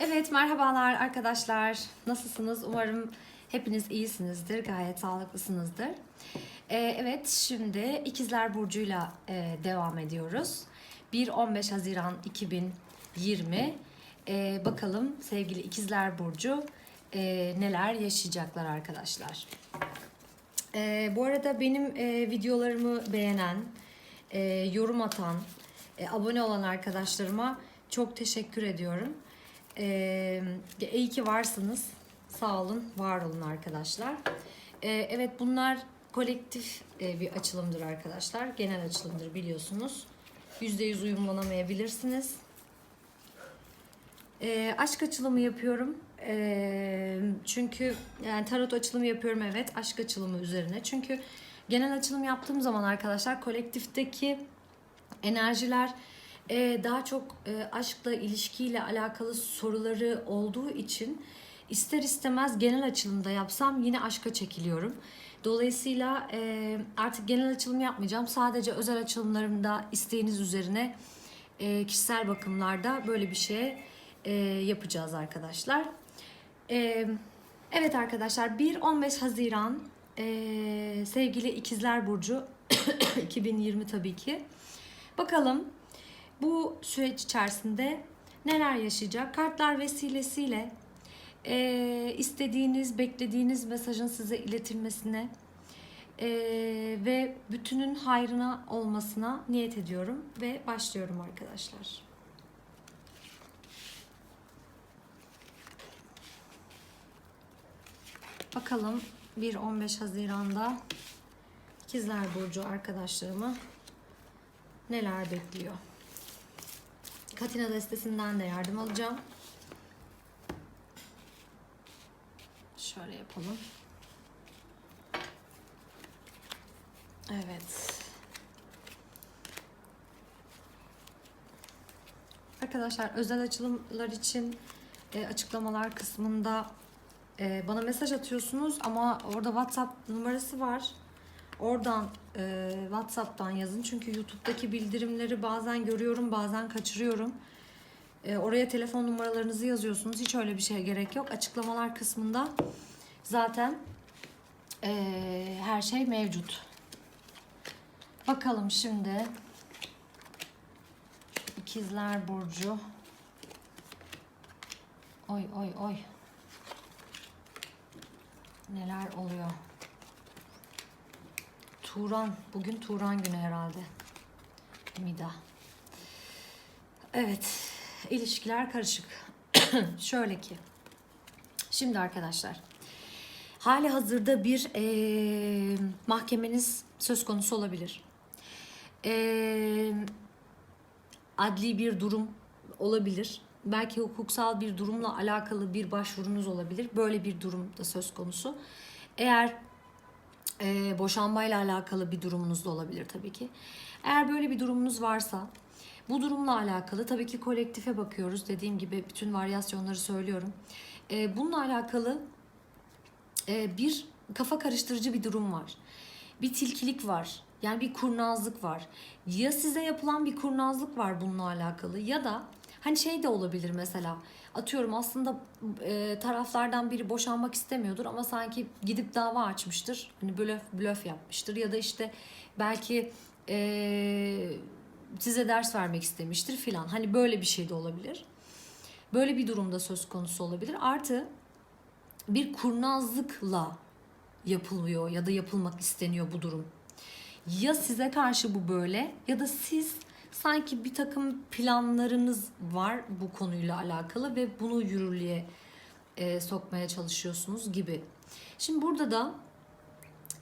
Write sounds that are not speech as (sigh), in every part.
Evet merhabalar arkadaşlar. Nasılsınız? Umarım hepiniz iyisinizdir, gayet sağlıklısınızdır. Ee, evet şimdi İkizler Burcu'yla e, devam ediyoruz. 1-15 Haziran 2020. Ee, bakalım sevgili İkizler Burcu e, neler yaşayacaklar arkadaşlar. Ee, bu arada benim e, videolarımı beğenen, e, yorum atan, e, abone olan arkadaşlarıma çok teşekkür ediyorum. Ee, iyi ki varsınız. Sağ olun, var olun arkadaşlar. Ee, evet bunlar kolektif e, bir açılımdır arkadaşlar. Genel açılımdır biliyorsunuz. %100 uyumlanamayabilirsiniz. Ee, aşk açılımı yapıyorum. Ee, çünkü yani tarot açılımı yapıyorum evet aşk açılımı üzerine. Çünkü genel açılım yaptığım zaman arkadaşlar kolektifteki enerjiler e, daha çok e, aşkla ilişkiyle alakalı soruları olduğu için ister istemez genel açılımda yapsam yine aşka çekiliyorum. Dolayısıyla e, artık genel açılım yapmayacağım. Sadece özel açılımlarımda isteğiniz üzerine e, kişisel bakımlarda böyle bir şey e, yapacağız arkadaşlar. E, evet arkadaşlar 1-15 Haziran e, sevgili İkizler Burcu (coughs) 2020 tabii ki. Bakalım bu süreç içerisinde neler yaşayacak? Kartlar vesilesiyle e, istediğiniz, beklediğiniz mesajın size iletilmesine e, ve bütünün hayrına olmasına niyet ediyorum ve başlıyorum arkadaşlar. Bakalım 1-15 Haziran'da İkizler Burcu arkadaşlarımı neler bekliyor? Katina destesinden de yardım alacağım. Şöyle yapalım. Evet. Arkadaşlar özel açılımlar için e, açıklamalar kısmında e, bana mesaj atıyorsunuz ama orada WhatsApp numarası var. Oradan e, WhatsApp'tan yazın çünkü YouTube'daki bildirimleri bazen görüyorum, bazen kaçırıyorum. E, oraya telefon numaralarınızı yazıyorsunuz. Hiç öyle bir şeye gerek yok. Açıklamalar kısmında zaten e, her şey mevcut. Bakalım şimdi İkizler Burcu. Oy oy oy. Neler oluyor? Turan. Bugün Turan günü herhalde. Mida. Evet. ilişkiler karışık. (clears throat) Şöyle ki. Şimdi arkadaşlar. Hali hazırda bir eee, mahkemeniz söz konusu olabilir. Eee, adli bir durum olabilir. Belki hukuksal bir durumla alakalı bir başvurunuz olabilir. Böyle bir durum da söz konusu. Eğer e, boşanmayla alakalı bir durumunuz da olabilir tabii ki. Eğer böyle bir durumunuz varsa bu durumla alakalı tabii ki kolektife bakıyoruz. Dediğim gibi bütün varyasyonları söylüyorum. E, bununla alakalı e, bir kafa karıştırıcı bir durum var. Bir tilkilik var. Yani bir kurnazlık var. Ya size yapılan bir kurnazlık var bununla alakalı ya da hani şey de olabilir mesela. Atıyorum aslında e, taraflardan biri boşanmak istemiyordur ama sanki gidip dava açmıştır. Hani blöf blöf yapmıştır ya da işte belki e, size ders vermek istemiştir filan. Hani böyle bir şey de olabilir. Böyle bir durumda söz konusu olabilir. Artı bir kurnazlıkla yapılıyor ya da yapılmak isteniyor bu durum. Ya size karşı bu böyle ya da siz sanki bir takım planlarınız var bu konuyla alakalı ve bunu yürürlüğe e, sokmaya çalışıyorsunuz gibi. Şimdi burada da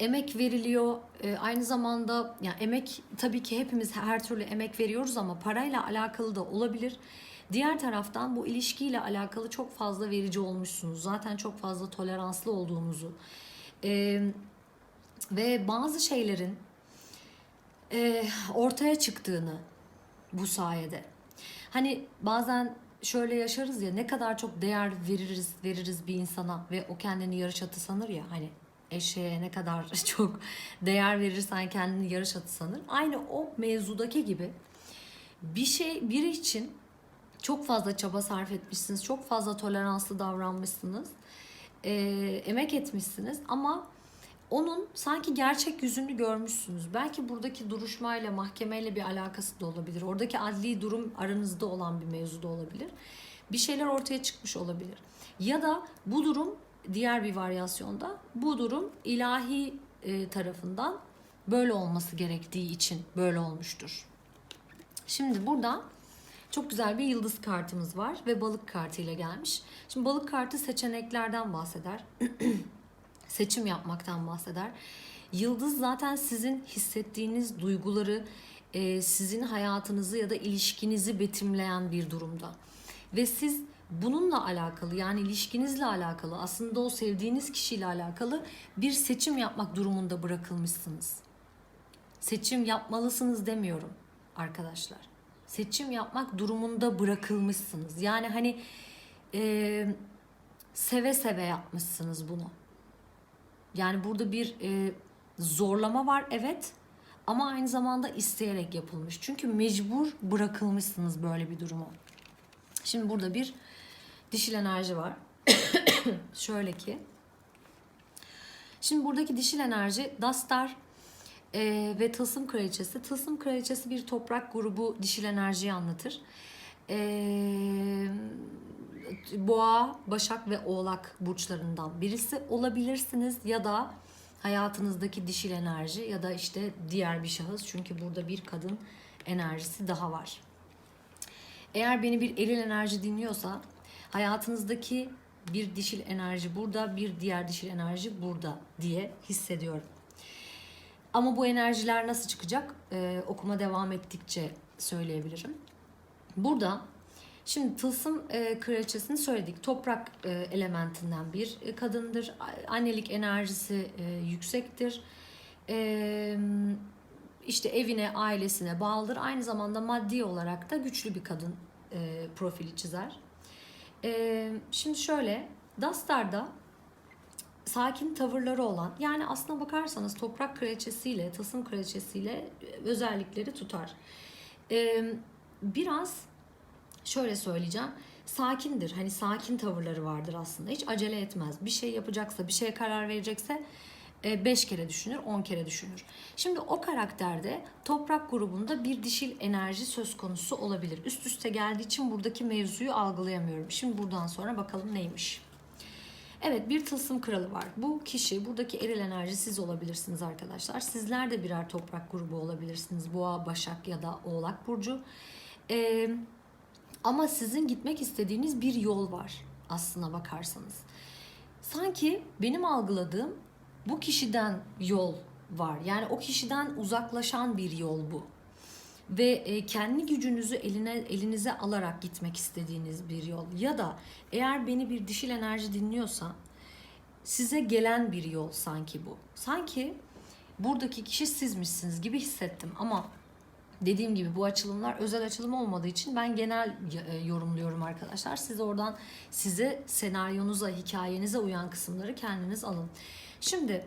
emek veriliyor. E, aynı zamanda ya emek tabii ki hepimiz her türlü emek veriyoruz ama parayla alakalı da olabilir. Diğer taraftan bu ilişkiyle alakalı çok fazla verici olmuşsunuz. Zaten çok fazla toleranslı olduğunuzu e, ve bazı şeylerin e, ortaya çıktığını bu sayede. Hani bazen şöyle yaşarız ya ne kadar çok değer veririz veririz bir insana ve o kendini yarış atı sanır ya hani eşeğe ne kadar (laughs) çok değer verirsen kendini yarış atı sanır. Aynı o mevzudaki gibi bir şey biri için çok fazla çaba sarf etmişsiniz, çok fazla toleranslı davranmışsınız, e, emek etmişsiniz ama onun sanki gerçek yüzünü görmüşsünüz. Belki buradaki duruşmayla, mahkemeyle bir alakası da olabilir. Oradaki adli durum aranızda olan bir mevzu da olabilir. Bir şeyler ortaya çıkmış olabilir. Ya da bu durum diğer bir varyasyonda bu durum ilahi e, tarafından böyle olması gerektiği için böyle olmuştur. Şimdi burada çok güzel bir yıldız kartımız var ve balık kartıyla gelmiş. Şimdi balık kartı seçeneklerden bahseder. (clears throat) Seçim yapmaktan bahseder. Yıldız zaten sizin hissettiğiniz duyguları, e, sizin hayatınızı ya da ilişkinizi betimleyen bir durumda. Ve siz bununla alakalı yani ilişkinizle alakalı aslında o sevdiğiniz kişiyle alakalı bir seçim yapmak durumunda bırakılmışsınız. Seçim yapmalısınız demiyorum arkadaşlar. Seçim yapmak durumunda bırakılmışsınız. Yani hani e, seve seve yapmışsınız bunu. Yani burada bir e, zorlama var evet ama aynı zamanda isteyerek yapılmış. Çünkü mecbur bırakılmışsınız böyle bir duruma. Şimdi burada bir dişil enerji var. (coughs) Şöyle ki. Şimdi buradaki dişil enerji Dastar e, ve Tılsım Kraliçesi. Tılsım Kraliçesi bir toprak grubu dişil enerjiyi anlatır. E, Boğa, Başak ve Oğlak burçlarından birisi olabilirsiniz ya da hayatınızdaki dişil enerji ya da işte diğer bir şahıs çünkü burada bir kadın enerjisi daha var. Eğer beni bir eril enerji dinliyorsa hayatınızdaki bir dişil enerji burada, bir diğer dişil enerji burada diye hissediyorum. Ama bu enerjiler nasıl çıkacak? Ee, okuma devam ettikçe söyleyebilirim. Burada şimdi tılsım e, kraliçesini söyledik. Toprak e, elementinden bir e, kadındır. Annelik enerjisi e, yüksektir. E, işte evine, ailesine bağlıdır. Aynı zamanda maddi olarak da güçlü bir kadın e, profili çizer. E, şimdi şöyle, Dastar'da sakin tavırları olan, yani aslına bakarsanız toprak kraliçesiyle, tasım kraliçesiyle özellikleri tutar. E, biraz şöyle söyleyeceğim. Sakindir. Hani sakin tavırları vardır aslında. Hiç acele etmez. Bir şey yapacaksa, bir şeye karar verecekse 5 kere düşünür, 10 kere düşünür. Şimdi o karakterde toprak grubunda bir dişil enerji söz konusu olabilir. Üst üste geldiği için buradaki mevzuyu algılayamıyorum. Şimdi buradan sonra bakalım neymiş. Evet bir tılsım kralı var. Bu kişi buradaki eril enerji siz olabilirsiniz arkadaşlar. Sizler de birer toprak grubu olabilirsiniz. Boğa, Başak ya da Oğlak Burcu. Ee, ama sizin gitmek istediğiniz bir yol var aslına bakarsanız. Sanki benim algıladığım bu kişiden yol var. Yani o kişiden uzaklaşan bir yol bu. Ve e, kendi gücünüzü eline elinize alarak gitmek istediğiniz bir yol. Ya da eğer beni bir dişil enerji dinliyorsa size gelen bir yol sanki bu. Sanki buradaki kişi sizmişsiniz gibi hissettim ama dediğim gibi bu açılımlar özel açılım olmadığı için ben genel e, yorumluyorum arkadaşlar. Siz oradan size senaryonuza, hikayenize uyan kısımları kendiniz alın. Şimdi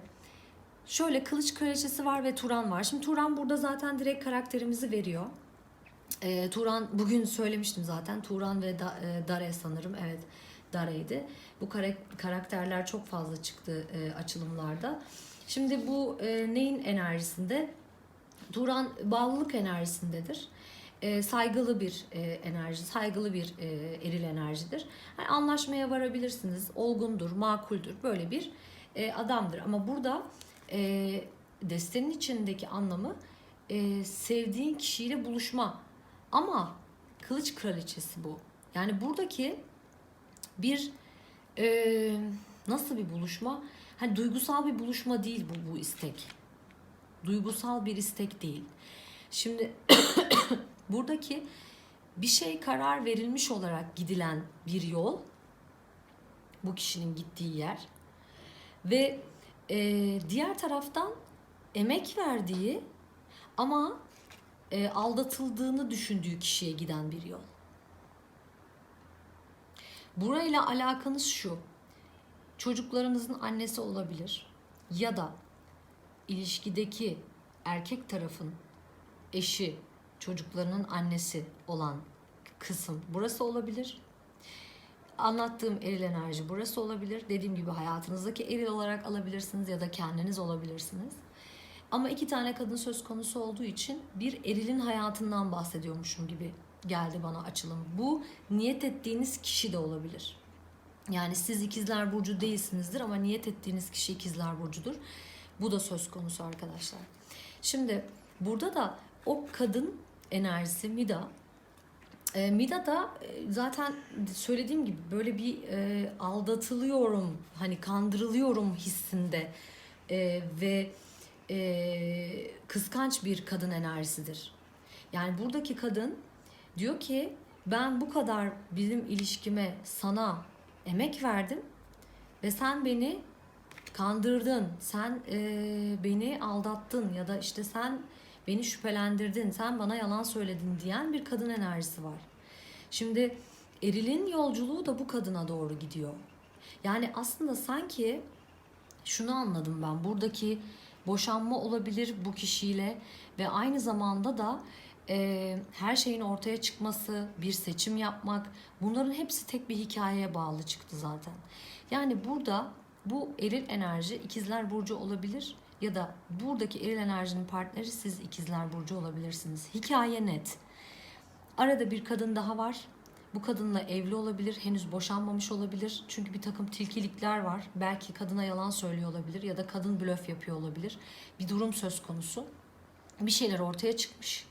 şöyle kılıç kraliçesi var ve Turan var. Şimdi Turan burada zaten direkt karakterimizi veriyor. E, Turan bugün söylemiştim zaten. Turan ve da, e, Dare sanırım. Evet Dare'ydi. Bu karak- karakterler çok fazla çıktı e, açılımlarda. Şimdi bu e, neyin enerjisinde? Turan bağlılık enerjisindedir. E, saygılı bir e, enerji, saygılı bir e, eril enerjidir. Yani anlaşmaya varabilirsiniz, olgundur, makuldür. Böyle bir e, adamdır. Ama burada e, destenin içindeki anlamı e, sevdiğin kişiyle buluşma. Ama kılıç kraliçesi bu. Yani buradaki bir e, nasıl bir buluşma? Hani duygusal bir buluşma değil bu bu istek. Duygusal bir istek değil. Şimdi (coughs) buradaki bir şey karar verilmiş olarak gidilen bir yol bu kişinin gittiği yer ve e, diğer taraftan emek verdiği ama e, aldatıldığını düşündüğü kişiye giden bir yol. Burayla alakanız şu. Çocuklarınızın annesi olabilir ya da ilişkideki erkek tarafın eşi, çocuklarının annesi olan kısım burası olabilir. Anlattığım eril enerji burası olabilir. Dediğim gibi hayatınızdaki eril olarak alabilirsiniz ya da kendiniz olabilirsiniz. Ama iki tane kadın söz konusu olduğu için bir erilin hayatından bahsediyormuşum gibi geldi bana açılım. Bu niyet ettiğiniz kişi de olabilir. Yani siz ikizler burcu değilsinizdir ama niyet ettiğiniz kişi ikizler burcudur. Bu da söz konusu arkadaşlar. Şimdi burada da o kadın enerjisi Mida. E, Mida da e, zaten söylediğim gibi böyle bir e, aldatılıyorum, hani kandırılıyorum hissinde E, ve e, kıskanç bir kadın enerjisidir. Yani buradaki kadın diyor ki ben bu kadar bizim ilişkime sana emek verdim ve sen beni kandırdın, sen e, beni aldattın ya da işte sen beni şüphelendirdin, sen bana yalan söyledin diyen bir kadın enerjisi var. Şimdi erilin yolculuğu da bu kadına doğru gidiyor. Yani aslında sanki şunu anladım ben buradaki boşanma olabilir bu kişiyle ve aynı zamanda da e, her şeyin ortaya çıkması, bir seçim yapmak bunların hepsi tek bir hikayeye bağlı çıktı zaten. Yani burada bu eril enerji ikizler burcu olabilir ya da buradaki eril enerjinin partneri siz ikizler burcu olabilirsiniz. Hikaye net. Arada bir kadın daha var. Bu kadınla evli olabilir, henüz boşanmamış olabilir. Çünkü bir takım tilkilikler var. Belki kadına yalan söylüyor olabilir ya da kadın blöf yapıyor olabilir. Bir durum söz konusu. Bir şeyler ortaya çıkmış.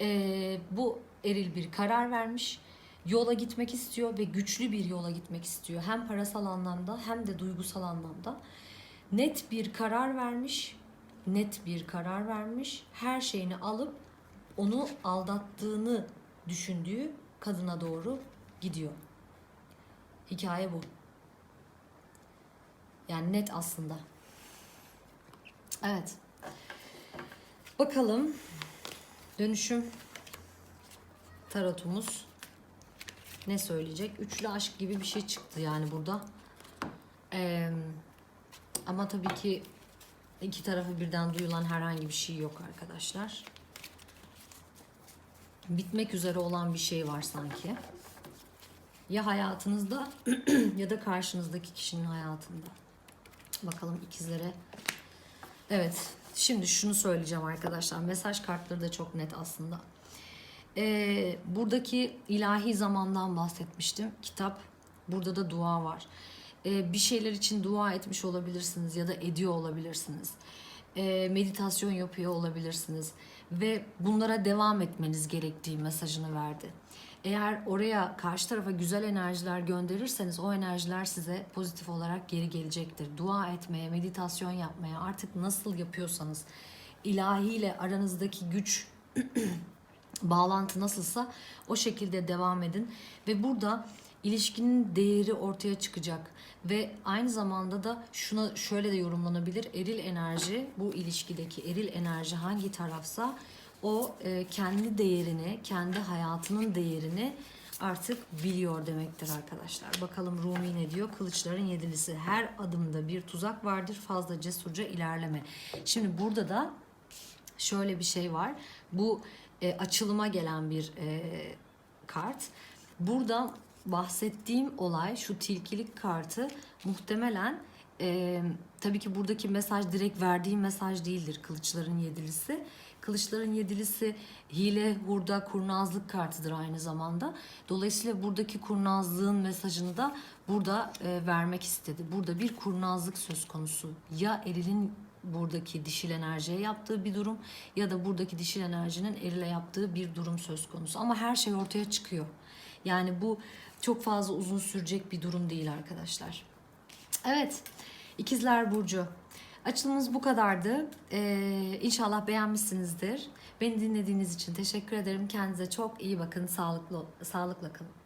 Ee, bu eril bir karar vermiş. Yola gitmek istiyor ve güçlü bir yola gitmek istiyor. Hem parasal anlamda hem de duygusal anlamda. Net bir karar vermiş. Net bir karar vermiş. Her şeyini alıp onu aldattığını düşündüğü kadına doğru gidiyor. Hikaye bu. Yani net aslında. Evet. Bakalım dönüşüm tarotumuz ne söyleyecek? Üçlü aşk gibi bir şey çıktı yani burada. Ee, ama tabii ki iki tarafı birden duyulan herhangi bir şey yok arkadaşlar bitmek üzere olan bir şey var sanki. Ya hayatınızda (clears throat) ya da karşınızdaki kişinin hayatında. Bakalım ikizlere. Evet. Şimdi şunu söyleyeceğim arkadaşlar. Mesaj kartları da çok net aslında. Ee, buradaki ilahi zamandan bahsetmiştim. Kitap. Burada da dua var. Ee, bir şeyler için dua etmiş olabilirsiniz ya da ediyor olabilirsiniz. Ee, meditasyon yapıyor olabilirsiniz ve bunlara devam etmeniz gerektiği mesajını verdi. Eğer oraya karşı tarafa güzel enerjiler gönderirseniz o enerjiler size pozitif olarak geri gelecektir. Dua etmeye, meditasyon yapmaya artık nasıl yapıyorsanız ilahiyle aranızdaki güç (clears throat) bağlantı nasılsa o şekilde devam edin ve burada ilişkinin değeri ortaya çıkacak ve aynı zamanda da şuna şöyle de yorumlanabilir. Eril enerji bu ilişkideki eril enerji hangi tarafsa o e, kendi değerini, kendi hayatının değerini artık biliyor demektir arkadaşlar. Bakalım Rumi ne diyor? Kılıçların yedilisi. Her adımda bir tuzak vardır. Fazla cesurca ilerleme. Şimdi burada da şöyle bir şey var. Bu e, açılıma gelen bir e, kart. Burada bahsettiğim olay şu tilkilik kartı muhtemelen e, tabii ki buradaki mesaj direkt verdiğim mesaj değildir kılıçların yedilisi. Kılıçların yedilisi hile, hurda, kurnazlık kartıdır aynı zamanda. Dolayısıyla buradaki kurnazlığın mesajını da burada e, vermek istedi. Burada bir kurnazlık söz konusu. Ya erilin buradaki dişil enerjiye yaptığı bir durum ya da buradaki dişil enerjinin erile yaptığı bir durum söz konusu. Ama her şey ortaya çıkıyor. Yani bu çok fazla uzun sürecek bir durum değil arkadaşlar. Evet, İkizler Burcu. Açılımımız bu kadardı. Ee, inşallah beğenmişsinizdir. Beni dinlediğiniz için teşekkür ederim. Kendinize çok iyi bakın. Sağlıklı, sağlıkla kalın.